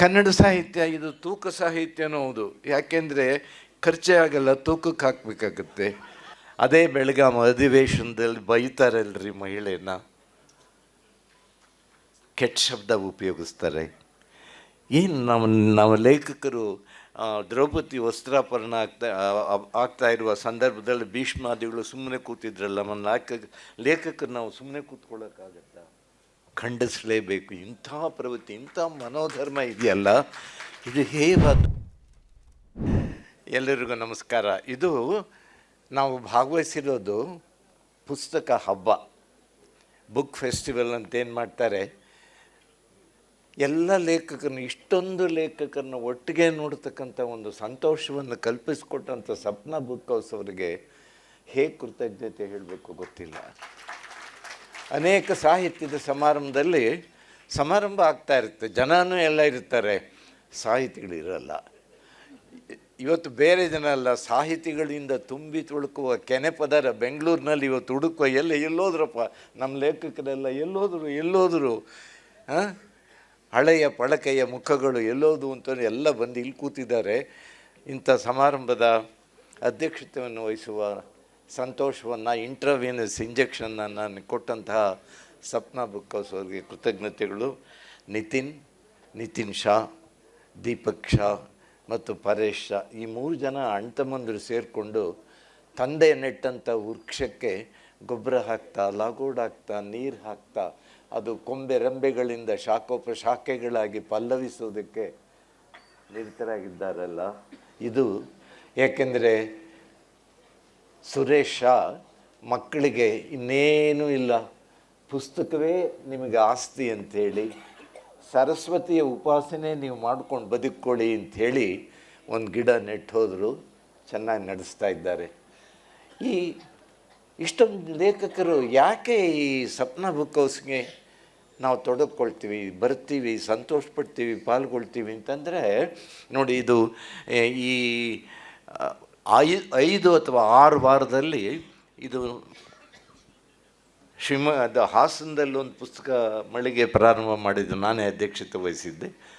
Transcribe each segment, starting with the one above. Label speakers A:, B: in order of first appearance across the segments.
A: ಕನ್ನಡ ಸಾಹಿತ್ಯ ಇದು ತೂಕ ಸಾಹಿತ್ಯನೂ ಹೌದು ಯಾಕೆಂದರೆ ಖರ್ಚೇ ಆಗಲ್ಲ, ತೂಕಕ್ಕೆ ಹಾಕಬೇಕಾಗತ್ತೆ. ಅದೇ ಬೆಳಗಾಮ ಅಧಿವೇಶನದಲ್ಲಿ ಬೈತಾರಲ್ರಿ ಮಹಿಳೆನ. ಕೆಟ್ಟ ಶಬ್ದ ಉಪಯೋಗಿಸ್ತಾರೆ. ಏನು ನಮ್ಮ ನಮ್ಮ ಲೇಖಕರು ದ್ರೌಪದಿ ವಸ್ತ್ರಾಪರಣ ಆಗ್ತಾ ಆಗ್ತಾ ಇರುವ ಸಂದರ್ಭದಲ್ಲಿ ಭೀಷ್ಮಾದಿಗಳು ಸುಮ್ಮನೆ ಕೂತಿದ್ರಲ್ಲ, ನಮ್ಮ ಲೇಖಕ, ಲೇಖಕರು ನಾವು ಸುಮ್ಮನೆ ಕೂತ್ಕೊಳ್ಳೋಕ್ಕಾಗತ್ತಾ. ಖಂಡಿಸಲೇಬೇಕು. ಇಂಥ ಪ್ರವೃತ್ತಿ, ಇಂಥ ಮನೋಧರ್ಮ ಇದೆಯಲ್ಲ? ಇದು ಹೇವಾದ ಎಲ್ಲರಿಗೂ ನಮಸ್ಕಾರ. ಇದು ನಾವು ಭಾಗವಹಿಸಿರೋದು ಪುಸ್ತಕ ಹಬ್ಬ. ಬುಕ್ ಫೆಸ್ಟಿವಲ್ ಅಂತ ಏನು ಮಾಡ್ತಾರೆ? ಎಲ್ಲ ಲೇಖಕರನ್ನು, ಇಷ್ಟೊಂದು ಲೇಖಕರನ್ನ ಒಟ್ಟಿಗೆ ನೋಡ್ತಕ್ಕಂಥ ಒಂದು ಸಂತೋಷವನ್ನು ಕಲ್ಪಿಸಿಕೊಟ್ಟಂಥ ಸಪ್ನ ಬುಕ್ ಹೌಸ್ ಅವರಿಗೆ ಹೇಗೆ ಕೃತಜ್ಞತೆ ಹೇಳಬೇಕು ಗೊತ್ತಿಲ್ಲ. ಅನೇಕ ಸಾಹಿತ್ಯದ ಸಮಾರಂಭದಲ್ಲಿ ಸಮಾರಂಭ ಆಗ್ತಾ ಇರುತ್ತೆ. ಜನನೂ ಎಲ್ಲ ಇರ್ತಾರೆ. ಸಾಹಿತಿಗಳಿರಲ್ಲ. ಇವತ್ತು ಬೇರೆ ಜನ ಅಲ್ಲ, ಸಾಹಿತಿಗಳಿಂದ ತುಂಬಿ ತುಳುಕುವ ಕೆನೆ ಪದರ ಬೆಂಗಳೂರಿನಲ್ಲಿ ಇವತ್ತು ಹುಡುಕುವ ಎಲ್ಲ ಎಲ್ಲೋದ್ರಪ್ಪ? ನಮ್ಮ ಲೇಖಕರೆಲ್ಲ ಎಲ್ಲೋದ್ರು ಎಲ್ಲೋದ್ರು, ಹಾಂ? ಹಳೆಯ ಪಳಕೆಯ ಮುಖಗಳು ಎಲ್ಲೋದು ಅಂತ ಎಲ್ಲ ಬಂದು ಇಲ್ಲಿ ಕೂತಿದ್ದಾರೆ. ಇಂಥ ಸಮಾರಂಭದ ಅಧ್ಯಕ್ಷತೆಯನ್ನು ವಹಿಸುವ ಸಂತೋಷವನ್ನು ಇಂಟ್ರವೀನಸ್ ಇಂಜೆಕ್ಷನ್ನ ನಾನು ಕೊಟ್ಟಂತಹ ಸಪ್ನಾ ಬುಕ್ ಹೌಸ್ ಅವರಿಗೆ ಕೃತಜ್ಞತೆಗಳು. ನಿತಿನ್ ನಿತಿನ್ ಶಾ, ದೀಪಕ್ ಶಾ ಮತ್ತು ಪರೇಶ್ ಶಾ ಈ ಮೂರು ಜನ ಅಣ್ತಮ್ಮಂದರು ಸೇರಿಕೊಂಡು ತಂದೆ ನೆಟ್ಟಂಥ ವೃಕ್ಷಕ್ಕೆ ಗೊಬ್ಬರ ಹಾಕ್ತಾ, ಲಾಗೋಡ್ ಹಾಕ್ತಾ, ನೀರು ಹಾಕ್ತಾ, ಅದು ಕೊಂಬೆ ರೆಂಬೆಗಳಿಂದ ಶಾಖೋಪ ಶಾಖೆಗಳಾಗಿ ಪಲ್ಲವಿಸೋದಕ್ಕೆ ನಿರತರಾಗಿದ್ದಾರಲ್ಲ. ಇದು ಯಾಕೆಂದರೆ ಸುರೇಶ್ ಮಕ್ಕಳಿಗೆ ಇನ್ನೇನೂ ಇಲ್ಲ. ಪುಸ್ತಕವೇ ನಿಮಗೆ ಆಸ್ತಿ ಅಂಥೇಳಿ, ಸರಸ್ವತಿಯ ಉಪಾಸನೆ ನೀವು ಮಾಡ್ಕೊಂಡು ಬದುಕೊಳ್ಳಿ ಅಂಥೇಳಿ ಒಂದು ಗಿಡ ನೆಟ್ಟು ಹೋದರು ಚೆನ್ನಾಗಿ ನಡೆಸ್ತಾ ಇದ್ದಾರೆ. ಈ ಇಷ್ಟೊಂದು ಲೇಖಕರು ಯಾಕೆ ಈ ಸಪ್ನ ಬುಕ್ ಹೌಸ್ಗೆ ನಾವು ತೊಡಗಿಕೊಳ್ತೀವಿ ಬರ್ತೀವಿ ಸಂತೋಷ ಪಡ್ತೀವಿ ಪಾಲ್ಗೊಳ್ತೀವಿ ಅಂತಂದರೆ, ನೋಡಿ ಇದು, ಈ ಐ, ಐದು ಅಥವಾ ಆರು ವಾರದಲ್ಲಿ ಇದು ಶಿವಮ ಅದು ಹಾಸನದಲ್ಲಿ ಒಂದು ಪುಸ್ತಕ ಮಳಿಗೆ ಪ್ರಾರಂಭ ಮಾಡಿದ್ದು ನಾನೇ ಅಧ್ಯಕ್ಷತೆ ವಹಿಸಿದ್ದೆ.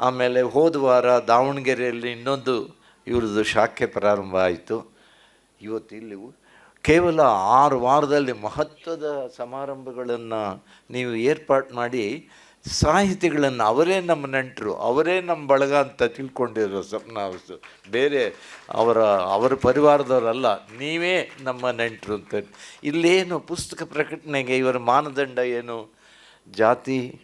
A: ಆಮೇಲೆ ಹೋದ ವಾರ ದಾವಣಗೆರೆಯಲ್ಲಿ ಇನ್ನೊಂದು ಇವ್ರದ್ದು ಶಾಖೆ ಪ್ರಾರಂಭ ಆಯಿತು. ಇವತ್ತು ಇಲ್ಲಿ ಕೇವಲ ಆರು ವಾರದಲ್ಲಿ ಮಹತ್ವದ ಸಮಾರಂಭಗಳನ್ನು ನೀವು ಏರ್ಪಾಡು ಮಾಡಿ ಸಾಹಿತಿಗಳನ್ನು ಅವರೇ ನಮ್ಮ ನೆಂಟರು, ಅವರೇ ನಮ್ಮ ಬಳಗ ಅಂತ ತಿಳ್ಕೊಂಡಿರೋ ಸ್ವಪ್ನ ಅವಸ್ತು ಬೇರೆ ಅವರ ಅವರ ಪರಿವಾರದವರಲ್ಲ, ನೀವೇ ನಮ್ಮ ನೆಂಟರು ಅಂತ ಇಲ್ಲೇನು ಪುಸ್ತಕ ಪ್ರಕಟಣೆಗೆ ಇವರ ಮಾನದಂಡ ಏನು? ಜಾತಿ.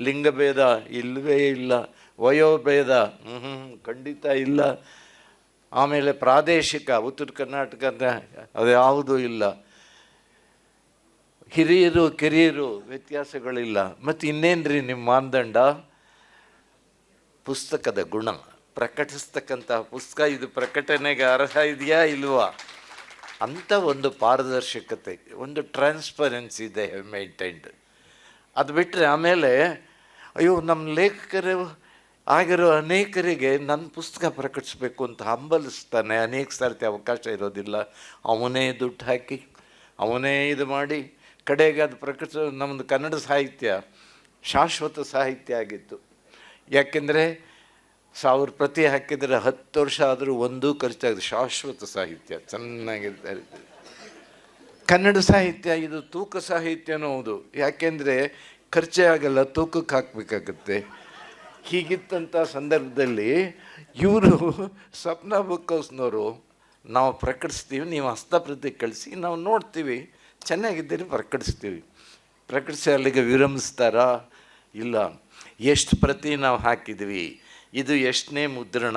A: ಲಿಂಗಭೇದ ಇಲ್ಲವೇ ಇಲ್ಲ. ವಯೋಭೇದ? ಹ್ಞೂ. ಖಂಡಿತ ಇಲ್ಲ. ಆಮೇಲೆ ಪ್ರಾದೇಶಿಕ, ಉತ್ತರ ಕರ್ನಾಟಕದ ಅದು ಯಾವುದೂ ಇಲ್ಲ. ಹಿರಿಯರು, ಕಿರಿಯರು, ವ್ಯತ್ಯಾಸಗಳಿಲ್ಲ. ಮತ್ತು ಇನ್ನೇನ್ರಿ ನಿಮ್ಮ ಮಾನದಂಡ? ಪುಸ್ತಕದ ಗುಣ. ಪ್ರಕಟಿಸ್ತಕ್ಕಂತಹ ಪುಸ್ತಕ, ಇದು ಪ್ರಕಟಣೆಗೆ ಅರ್ಹ ಇದೆಯಾ ಇಲ್ವಾ? ಅಂಥ ಒಂದು ಪಾರದರ್ಶಕತೆ, ಒಂದು ಟ್ರಾನ್ಸ್ಪರೆನ್ಸಿ ಇದೆ ಮೇಂಟೈನ್ಡ್ ಅದು ಬಿಟ್ಟರೆ ಆಮೇಲೆ, ಅಯ್ಯೋ ನಮ್ಮ ಲೇಖಕರು ಆಗಿರೋ ಅನೇಕರಿಗೆ ನನ್ನ ಪುಸ್ತಕ ಪ್ರಕಟಿಸ್ಬೇಕು ಅಂತ ಹಂಬಲಿಸ್ತಾನೆ. ಅನೇಕ ಸರ್ತಿ ಅವಕಾಶ ಇರೋದಿಲ್ಲ. ಅವನೇ ದುಡ್ಡು ಹಾಕಿ, ಅವನೇ ಇದು ಮಾಡಿ ಕಡೆಗೆ ಅದು ಪ್ರಕಟಿಸೋ ನಮ್ಮದು ಕನ್ನಡ ಸಾಹಿತ್ಯ ಶಾಶ್ವತ ಸಾಹಿತ್ಯ ಆಗಿತ್ತು. ಯಾಕೆಂದರೆ ಸಾವಿರ ಪ್ರತಿ ಹಾಕಿದರೆ ಹತ್ತು ವರ್ಷ ಆದರೂ ಒಂದೂ ಖರ್ಚಾಗಿದೆ, ಶಾಶ್ವತ ಸಾಹಿತ್ಯ ಚೆನ್ನಾಗಿರ್ತಾರೆ ಕನ್ನಡ ಸಾಹಿತ್ಯ, ಇದು ತೂಕ ಸಾಹಿತ್ಯನೂ ಹೌದು ಯಾಕೆಂದರೆ ಖರ್ಚೇ ಆಗಲ್ಲ, ತೂಕಕ್ಕೆ ಹಾಕಬೇಕಾಗತ್ತೆ. ಹೀಗಿತ್ತಂಥ ಸಂದರ್ಭದಲ್ಲಿ ಇವರು ಸ್ವಪ್ನ ಬುಕ್ ಹೌಸ್ನವರು, ನಾವು ಪ್ರಕಟಿಸ್ತೀವಿ, ನೀವು ಹಸ್ತಪ್ರತಿ ಕಳಿಸಿ ನಾವು ನೋಡ್ತೀವಿ. ಚೆನ್ನಾಗಿದ್ದೀರಿ ಪ್ರಕಟಿಸ್ತೀವಿ. ಪ್ರಕಟಿಸಿ ಅಲ್ಲಿಗೆ ವಿರಮಿಸ್ತಾರಾ? ಇಲ್ಲ. ಎಷ್ಟು ಪ್ರತಿ ನಾವು ಹಾಕಿದ್ವಿ. ಇದು ಎಷ್ಟನೇ ಮುದ್ರಣ?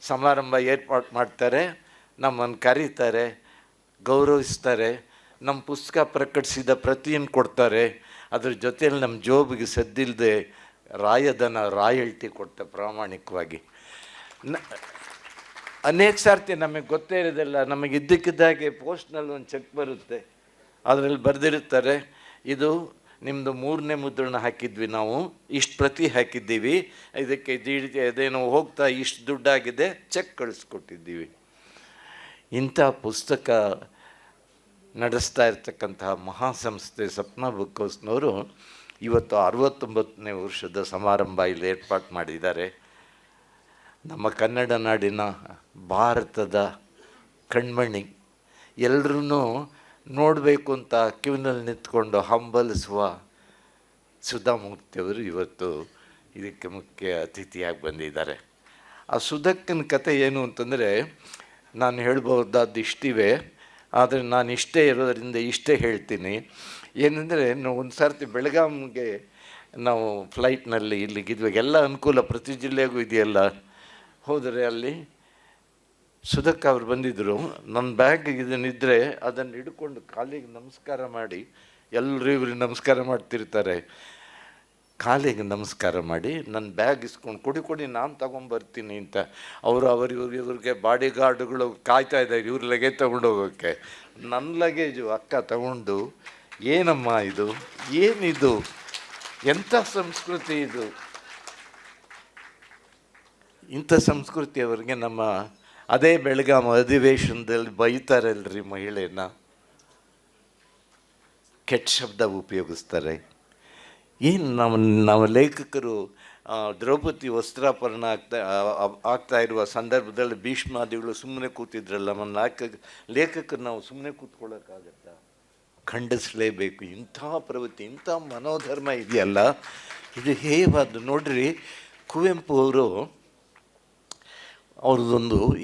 A: ಸಮಾರಂಭ ಏರ್ಪಾಟ್ ಮಾಡ್ತಾರೆ, ನಮ್ಮನ್ನು ಕರೀತಾರೆ, ಗೌರವಿಸ್ತಾರೆ, ನಮ್ಮ ಪುಸ್ತಕ ಪ್ರಕಟಿಸಿದ ಪ್ರತಿಯನ್ನು ಕೊಡ್ತಾರೆ. ಅದ್ರ ಜೊತೆಯಲ್ಲಿ ನಮ್ಮ ಜೋಬಿಗೆ ಸದ್ದಿಲ್ಲದೆ ರಾಯದನ ರಾಯಲ್ಟಿ ಕೊಡ್ತಾರೆ ಪ್ರಾಮಾಣಿಕವಾಗಿ. ಅನೇಕ ಸಾರ್ತಿ ನಮಗೆ ಗೊತ್ತೇ ಇರೋದಿಲ್ಲ, ನಮಗೆ ಇದ್ದಕ್ಕಿದ್ದಾಗೆ ಪೋಸ್ಟ್ನಲ್ಲಿ ಒಂದು ಚೆಕ್ ಬರುತ್ತೆ, ಅದರಲ್ಲಿ ಬರೆದಿರುತ್ತಾರೆ, ಇದು ನಿಮ್ಮದು ಮೂರನೇ ಮುದ್ರಣ ಹಾಕಿದ್ವಿ ನಾವು, ಇಷ್ಟು ಪ್ರತಿ ಹಾಕಿದ್ದೀವಿ, ಇದಕ್ಕೆ ಜಿ- ಅದೇನೋ ಹೋಗ್ತಾ ಇಷ್ಟು ದುಡ್ಡಾಗಿದೆ, ಚೆಕ್ ಕಳಿಸ್ಕೊಟ್ಟಿದ್ದೀವಿ. ಇಂಥ ಪುಸ್ತಕ ನಡೆಸ್ತಾ ಇರ್ತಕ್ಕಂತಹ ಮಹಾಸಂಸ್ಥೆ ಸಪ್ನ ಬುಕ್ ಹೌಸ್ನವರು ಇವತ್ತು ಅರವತ್ತೊಂಬತ್ತನೇ ವರ್ಷದ ಸಮಾರಂಭ ಇಲ್ಲಿ ಏರ್ಪಾಡು ಮಾಡಿದ್ದಾರೆ. ನಮ್ಮ ಕನ್ನಡ ನಾಡಿನ ಭಾರತದ ಕಣ್ಮಣಿ. ಎಲ್ಲರೂ ನೋಡಬೇಕು ಅಂತ ಕ್ಯೂನಲ್ಲಿ ನಿಂತ್ಕೊಂಡು ಹಂಬಲಿಸುವ ಸುಧಾಮೂರ್ತಿಯವರು ಇವತ್ತು ಇದಕ್ಕೆ ಮುಖ್ಯ ಅತಿಥಿಯಾಗಿ ಬಂದಿದ್ದಾರೆ. ಆ ಸುಧಕ್ಕಿನ ಕತೆ ಏನು ಅಂತಂದರೆ, ನಾನು ಹೇಳ್ಬೋದಾದ್ದು ಇಷ್ಟಿವೆ, ಆದರೆ ನಾನು ಇಷ್ಟೇ ಇರೋದರಿಂದ ಇಷ್ಟೇ ಹೇಳ್ತೀನಿ. ಏನಂದರೆ, ನಾವು ಒಂದು ಸರ್ತಿ ಬೆಳಗಾವಿಗೆ ನಾವು ಫ್ಲೈಟ್ನಲ್ಲಿ ಇಲ್ಲಿಗಿದ್ವಾಗ ಎಲ್ಲ ಅನುಕೂಲ ಪ್ರತಿ ಜಿಲ್ಲೆಗೂ ಇದೆಯಲ್ಲ. ಹೋದರೆ ಅಲ್ಲಿ ಸುಧಕ್ಕ ಅವ್ರು ಬಂದಿದ್ದರು ನನ್ನ ಬ್ಯಾಗ್ ಇದನ್ನಿದ್ದರೆ ಅದನ್ನು ಹಿಡ್ಕೊಂಡು ಕಾಲಿಗೆ ನಮಸ್ಕಾರ ಮಾಡಿ ಎಲ್ಲರೂ ಇವ್ರಿಗೆ ನಮಸ್ಕಾರ ಮಾಡ್ತಿರ್ತಾರೆ. ಕಾಲಿಗೆ ನಮಸ್ಕಾರ ಮಾಡಿ ನನ್ನ ಬ್ಯಾಗ್ ಇಸ್ಕೊಂಡು ಕೊಡಿ ಕೊಡಿ, ನಾನು ತೊಗೊಂಬರ್ತೀನಿ, ಅಂತ. ಅವರು ಅವರು ಇವ್ರು ಇವ್ರಿಗೆ ಬಾಡಿ ಗಾರ್ಡ್ಗಳು ಕಾಯ್ತಾ ಇದ್ದಾರೆ, ಇವ್ರ ಲಗೇಜ್ ತೊಗೊಂಡೋಗೋಕ್ಕೆ ನನ್ನ ಲಗೇಜು ಅಕ್ಕ ತಗೊಂಡು, ಏನಮ್ಮ ಇದು? ಏನಿದು? ಎಂಥ ಸಂಸ್ಕೃತಿ ಇದು? ಇಂಥ ಸಂಸ್ಕೃತಿ ಅವರಿಗೆ ನಮ್ಮ ಅದೇ ಬೆಳಗಾಮ ಅಧಿವೇಶನದಲ್ಲಿ ಬೈತಾರಲ್ರಿ ಮಹಿಳೆನ ಕೆಟ್ಟ ಶಬ್ದ ಉಪಯೋಗಿಸ್ತಾರೆ. ಏನು ನಮ್ಮ ನಮ್ಮ ಲೇಖಕರು ದ್ರೌಪದಿ ವಸ್ತ್ರಾಪರಣ ಆಗ್ತಾ ಆಗ್ತಾ ಇರುವ ಸಂದರ್ಭದಲ್ಲಿ ಭೀಷ್ಮಾದಿಗಳು ಸುಮ್ಮನೆ ಕೂತಿದ್ರಲ್ಲ, ನಮ್ಮ ನಾಯಕ ಲೇಖಕರು ನಾವು ಸುಮ್ಮನೆ ಕೂತ್ಕೊಳ್ಳೋಕ್ಕಾಗತ್ತಾ? ಖಂಡಿಸಲೇಬೇಕು. ಇಂಥ ಪ್ರವೃತ್ತಿ, ಇಂಥ ಮನೋಧರ್ಮ ಇದೆಯಲ್ಲ? ಇದು ಹೇವಾದ್ದು ನೋಡ್ರಿ, ಕುವೆಂಪು ಅವರು ಅವ್ರದ್ದೊಂದು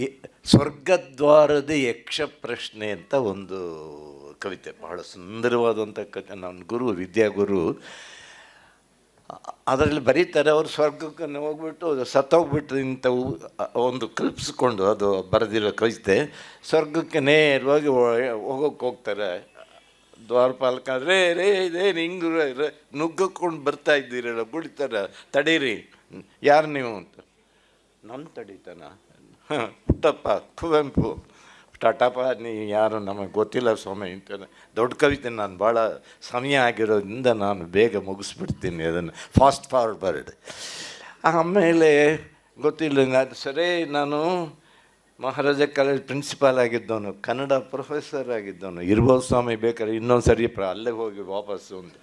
A: ಸ್ವರ್ಗದ್ವಾರದ ಯಕ್ಷ ಪ್ರಶ್ನೆ ಅಂತ ಒಂದು ಕವಿತೆ. ಬಹಳ ಸುಂದರವಾದಂಥ ಕತೆ. ನನ್ನ ಗುರು ವಿದ್ಯಾಗುರು ಅದರಲ್ಲಿ ಬರೀತಾರೆ, ಅವರು ಸ್ವರ್ಗಕ್ಕೆ ಹೋಗ್ಬಿಟ್ಟು ಸತ್ತೋಗ್ಬಿಟ್ಟು ಇಂಥ ಉ- ಒಂದು ಕಲ್ಪಿಸ್ಕೊಂಡು ಅದು ಬರೆದಿರೋ ಕವಿತೆ. ಸ್ವರ್ಗಕ್ಕೆ ನೇರವಾಗಿ ಹೋಗೋಕ್ಕೆ ಹೋಗ್ತಾರೆ. ದ್ವಾರಪಾಲಕ, ರೇ ರೇ ಇದೇ ಹಿಂಗೆ ನುಗ್ಗಕೊಂಡು ಬರ್ತಾ ಇದ್ದೀರಲ್ಲ ಬಿಡ್ತಾರೆ ತಡೀರಿ, ಯಾರು ನೀವು ಅಂತ. ನನ್ನ ತಡಿತಾನ? ಪುಟ್ಟಪ್ಪ ಕುವೆಂಪು. ಟಾಟಾಪ ನೀ ಯಾರು ನಮಗೆ ಗೊತ್ತಿಲ್ಲ ಸ್ವಾಮಿ ಅಂತ ದೊಡ್ಡ ಕವಿತೆ ನಾನು ಭಾಳ ಸಮಯ ಆಗಿರೋದ್ರಿಂದ ನಾನು ಬೇಗ ಮುಗಿಸ್ಬಿಡ್ತೀನಿ ಅದನ್ನು. ಫಾಸ್ಟ್ ಫಾರ್ವರ್ಡ್ ಆಮೇಲೆ ಗೊತ್ತಿಲ್ಲ, ಅದು ಸರಿ, ನಾನು ಮಹಾರಾಜ ಕಾಲೇಜ್ ಪ್ರಿನ್ಸಿಪಾಲ್ ಆಗಿದ್ದವನು, ಕನ್ನಡ ಪ್ರೊಫೆಸರ್ ಆಗಿದ್ದವನು. ಇರ್ಬೋದು ಸ್ವಾಮಿ, ಬೇಕಾದ್ರೆ ಇನ್ನೊಂದು ಸರಿ ಪ್ರ, ಅಲ್ಲೇ ಹೋಗಿ ವಾಪಸ್ಸು ಅಂತ.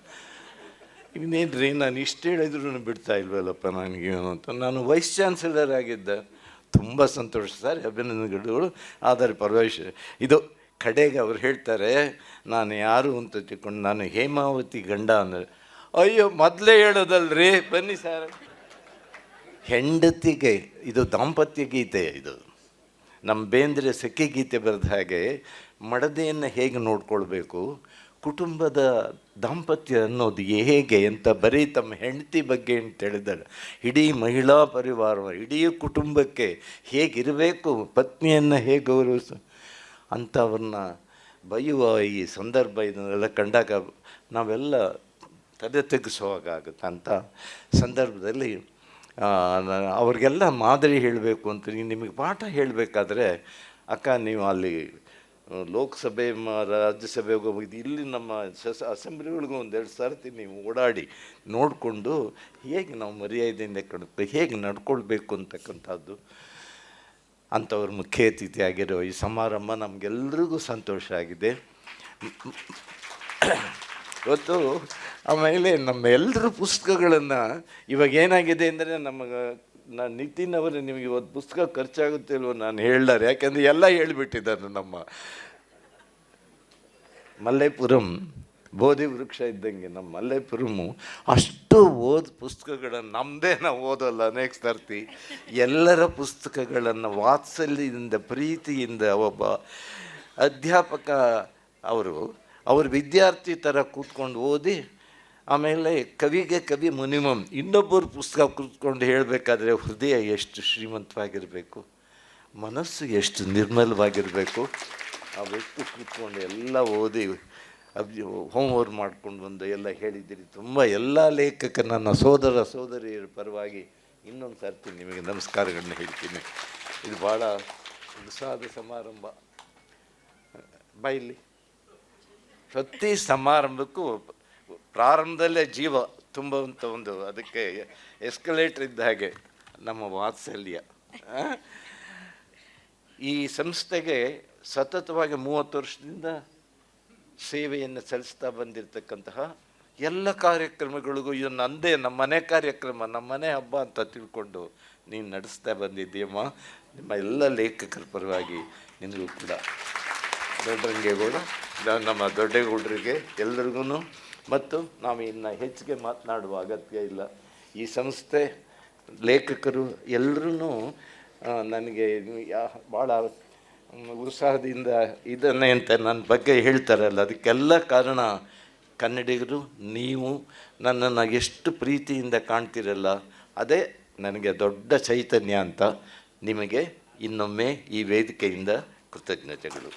A: ಇನ್ನೇನ್ರಿ, ನಾನು ಇಷ್ಟು ಹೇಳಿದ್ರು ಬಿಡ್ತಾ ಇಲ್ವಲ್ಲಪ್ಪ ನನಗೆ ಅಂತ. ನಾನು ವೈಸ್ ಚಾನ್ಸಲರ್ ಆಗಿದ್ದೆ, ತುಂಬ ಸಂತೋಷ ಸರ್, ಅಭಿನಂದನೆಗಳು. ಆದರೆ ಪರವೇಶ ಇದು ಕಡೆಗೆ ಅವ್ರು ಹೇಳ್ತಾರೆ, ನಾನು ಯಾರು ಅಂತ ತಿಳ್ಕೊಂಡು, ನಾನು ಹೇಮಾವತಿ ಗಂಡ ಅಂದರೆ, ಅಯ್ಯೋ, ಮೊದಲೇ ಹೇಳೋದಲ್ರಿ, ಬನ್ನಿ ಸರ್. ಹೆಂಡತಿಗೆ, ಇದು ದಾಂಪತ್ಯ ಗೀತೆ ಇದು. ನಮ್ಮ ಬೇಂದ್ರೆ ಸಖಿ ಗೀತೆ ಬರೆದ ಹಾಗೆ ಮಡದೆಯನ್ನು ಹೇಗೆ ನೋಡ್ಕೊಳ್ಬೇಕು ಕುಟುಂಬದ ದಾಂಪತ್ಯ ಅನ್ನೋದು ಹೇಗೆ ಅಂತ ಬರೀ ತಮ್ಮ ಹೆಂಡತಿ ಬಗ್ಗೆ ಅಂತ ಹೇಳಿದ್ದಾರೆ ಇಡೀ ಮಹಿಳಾ ಪರಿವಾರ ಇಡೀ ಕುಟುಂಬಕ್ಕೆ ಹೇಗಿರಬೇಕು, ಪತ್ನಿಯನ್ನು ಹೇಗೆ ಅವರು ಅಂಥವ್ರನ್ನ ಬೈಯುವ ಈ ಸಂದರ್ಭ ಇದನ್ನೆಲ್ಲ ಕಂಡಾಗ ನಾವೆಲ್ಲ ತಲೆ ತೆಗೆಸುವಾಗುತ್ತೆ ಅಂಥ ಸಂದರ್ಭದಲ್ಲಿ ಅವ್ರಿಗೆಲ್ಲ ಮಾದರಿ ಹೇಳಬೇಕು ಅಂತ ನಿಮಗೆ ಪಾಠ ಹೇಳಬೇಕಾದ್ರೆ, ಅಕ್ಕ ನೀವು ಅಲ್ಲಿ ಲೋಕಸಭೆ ರಾಜ್ಯಸಭೆಗೆ ಹೋಗಿದ್ದು ಇಲ್ಲಿ ನಮ್ಮ ಸಸ, ಅಸೆಂಬ್ಲಿಗಳಿಗೂ ಒಂದೆರಡು ಸರ್ತಿ ನೀವು ಓಡಾಡಿ ನೋಡಿಕೊಂಡು ಹೇಗೆ ನಾವು ಮರ್ಯಾದೆಯಿಂದ ಕಣಕ್ಕೆ ಹೇಗೆ ನಡ್ಕೊಳ್ಬೇಕು ಅಂತಕ್ಕಂಥದ್ದು. ಅಂಥವ್ರ ಮುಖ್ಯ ಅತಿಥಿ ಆಗಿರೋ ಈ ಸಮಾರಂಭ ನಮಗೆಲ್ರಿಗೂ ಸಂತೋಷ ಆಗಿದೆ. ಇವತ್ತು ಆಮೇಲೆ ನಮ್ಮ ಎಲ್ಲರೂ ಪುಸ್ತಕಗಳನ್ನು ಇವಾಗ ಏನಾಗಿದೆ ಅಂದರೆ ನಮಗೆ ನಾನು ನಿತಿನ್ ಅವರು ನಿಮಗೆ ಇವತ್ತು ಪುಸ್ತಕ ಖರ್ಚಾಗುತ್ತೆ ಇಲ್ವೋ ನಾನು ಹೇಳ್ದಾರೆ. ಯಾಕೆಂದರೆ ಎಲ್ಲ ಹೇಳಿಬಿಟ್ಟಿದ್ದಾರೆ ನಮ್ಮ ಮಲ್ಲೇಪುರಂ ಬೋಧಿ ವೃಕ್ಷ ಇದ್ದಂಗೆ ನಮ್ಮ ಮಲ್ಲೇಪುರಮು ಅಷ್ಟು ಓದ್ ಪುಸ್ತಕಗಳನ್ನು ನಮ್ಮದೇ ನಾವು ಓದಲ್ಲ ಅನೇಕ ಸರ್ತಿ ಎಲ್ಲರ ಪುಸ್ತಕಗಳನ್ನು ವಾತ್ಸಲ್ಯದಿಂದ, ಪ್ರೀತಿಯಿಂದ ಒಬ್ಬ ಅಧ್ಯಾಪಕ ಅವರು, ಅವ್ರ ವಿದ್ಯಾರ್ಥಿ ಥರ ಕೂತ್ಕೊಂಡು ಓದಿ ಆಮೇಲೆ ಕವಿಗೆ ಕವಿ ಮಿನಿಮಮ್ ಇನ್ನೊಬ್ಬರು ಪುಸ್ತಕ ಕೂತ್ಕೊಂಡು ಹೇಳಬೇಕಾದ್ರೆ ಹೃದಯ ಎಷ್ಟು ಶ್ರೀಮಂತವಾಗಿರಬೇಕು, ಮನಸ್ಸು ಎಷ್ಟು ನಿರ್ಮಲವಾಗಿರಬೇಕು, ಆ ವ್ಯಕ್ತಿ ಕೂತ್ಕೊಂಡು ಎಲ್ಲ ಓದಿ ಅಬ್ಜಿ ಹೋಮ್ವರ್ಕ್ ಮಾಡ್ಕೊಂಡು ಬಂದು ಎಲ್ಲ ಹೇಳಿದ್ದೀರಿ. ತುಂಬ ಎಲ್ಲ ಲೇಖಕ ನನ್ನ ಸೋದರ ಸೋದರಿಯರ ಪರವಾಗಿ ಇನ್ನೊಂದು ಸರ್ತಿ ನಿಮಗೆ ನಮಸ್ಕಾರಗಳನ್ನ ಹೇಳ್ತೀನಿ. ಇದು ಭಾಳ ಉತ್ಸಾಹದ ಸಮಾರಂಭ. ಬೈಲಿ ಪ್ರತಿ ಸಮಾರಂಭಕ್ಕೂ ಪ್ರಾರಂಭದಲ್ಲೇ ಜೀವ ತುಂಬುವಂಥ ಒಂದು ಅದಕ್ಕೆ ಎಸ್ಕಲೇಟ್ರ್ ಇದ್ದ ಹಾಗೆ ನಮ್ಮ ವಾತ್ಸಲ್ಯ? ಈ ಸಂಸ್ಥೆಗೆ ಸತತವಾಗಿ ಮೂವತ್ತು ವರ್ಷದಿಂದ ಸೇವೆಯನ್ನು ಸಲ್ಲಿಸ್ತಾ ಬಂದಿರತಕ್ಕಂತಹ ಎಲ್ಲ ಕಾರ್ಯಕ್ರಮಗಳಿಗೂ ಇದು ನಂದೇ ನಮ್ಮ ಮನೆ ಕಾರ್ಯಕ್ರಮ, ನಮ್ಮ ಮನೆ ಹಬ್ಬ ಅಂತ ತಿಳ್ಕೊಂಡು ನೀನು ನಡೆಸ್ತಾ ಬಂದಿದ್ದೀಯಮ್ಮ. ನಿಮ್ಮ ಎಲ್ಲ ಲೇಖಕರ ಪರವಾಗಿ ನಿನಗೂ ಕೂಡ. ದೊಡ್ಡರಂಗೇಗೌಡ ನಮ್ಮ ದೊಡ್ಡೇಗೌಡರಿಗೆ ಎಲ್ರಿಗೂ ಮತ್ತು ನಾವು ಇನ್ನು ಹೆಚ್ಚಿಗೆ ಮಾತನಾಡುವ ಅಗತ್ಯ ಇಲ್ಲ. ಈ ಸಂಸ್ಥೆ ಲೇಖಕರು ಎಲ್ಲರೂ ನನಗೆ ಭಾಳ ಉತ್ಸಾಹದಿಂದ ಇದನ್ನೇ ಅಂತ ನನ್ನ ಬಗ್ಗೆ ಹೇಳ್ತಾರಲ್ಲ, ಅದಕ್ಕೆಲ್ಲ ಕಾರಣ ಕನ್ನಡಿಗರು, ನೀವು ನನ್ನನ್ನು ಎಷ್ಟು ಪ್ರೀತಿಯಿಂದ ಕಾಣ್ತಿರಲ್ಲ, ಅದೇ ನನಗೆ ದೊಡ್ಡ ಚೈತನ್ಯ ಅಂತ ನಿಮಗೆ ಇನ್ನೊಮ್ಮೆ ಈ ವೇದಿಕೆಯಿಂದ ಕೃತಜ್ಞತೆಗಳು.